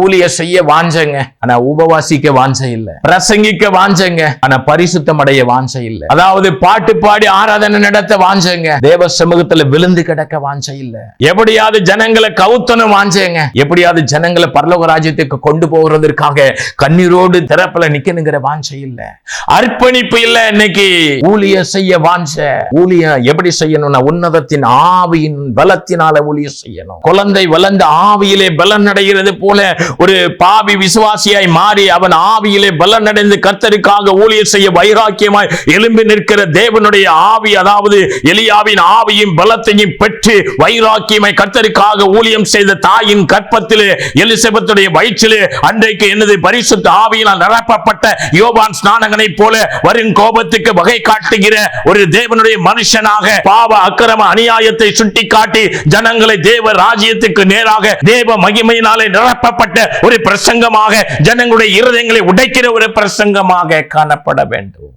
ஊழிய செய்ய வாஞ்சங்க. ஆனா உபவாசிக்க வாஞ்ச இல்ல. பிரசங்கிக்க வாஞ்சங்க. ஆனா பரிசுத்தம் அடைய வாஞ்ச இல்ல. அதாவது பாட்டு பாடி ஆராதனை நடத்த வாஞ்சங்க. தேவ சமூகத்துல விழுந்து கிடக்க வாஞ்ச இல்ல. எப்படியாவது ஜனங்களை கவுத்தனும் வாஞ்சங்க. எப்படியாவது ஜனங்களை பரலோக ராஜ்யத்துக்கு கொண்டு போகிறதற்காக கண்ணீரோடு திறப்புல நிக்கணுங்கிற வாஞ்ச இல்ல. அர்ப்பணிப்பு இல்ல இன்னைக்கு. ஊழிய செய்ய வாஞ்ச. ஊழிய எப்படி செய்யணும்னா உன்னதத்தின் ஆவியின் பலத்தினால ஊழிய செய்யணும். குழந்தை வளர்ந்த ஆவியிலே பலன் அடைகிறது செய்தது போல ஒரு பாவி விசுவாசியாய் மாறி அவன் ஆவியிலே பலனடைந்து கர்த்தருக்காக ஊழியர் செய்ய வைராக்கியமாய் எழும்பி நிற்கிற தேவனுடைய ஆவி அதாவது எலியாவின் ஆவியும் பலத்தையும் பெற்று வைராக்கியமாய் கர்த்தருக்காக ஊழியம் செய்த தாயின் கற்பத்திலே எலிசபத்துடைய வயிற்றிலே அன்றைக்கு எனது பரிசுத்த ஆவியினால் நிரப்பப்பட்ட யோபான் ஸ்நானகனை போல வரும் கோபத்துக்கு வகை காட்டுகிற ஒரு தேவனுடைய மனுஷனாக பாவ அக்கிரம அநியாயத்தை சுட்டி காட்டி ஜனங்களை தேவ ராஜ்யத்துக்கு நேராக தேவ மகிமையினாலே நிரப்பப்பட்ட ஒரு பிரசங்கமாக ஜனங்களுடைய இருதயங்களை உடைக்கிற ஒரு பிரசங்கமாக காணப்பட வேண்டும்.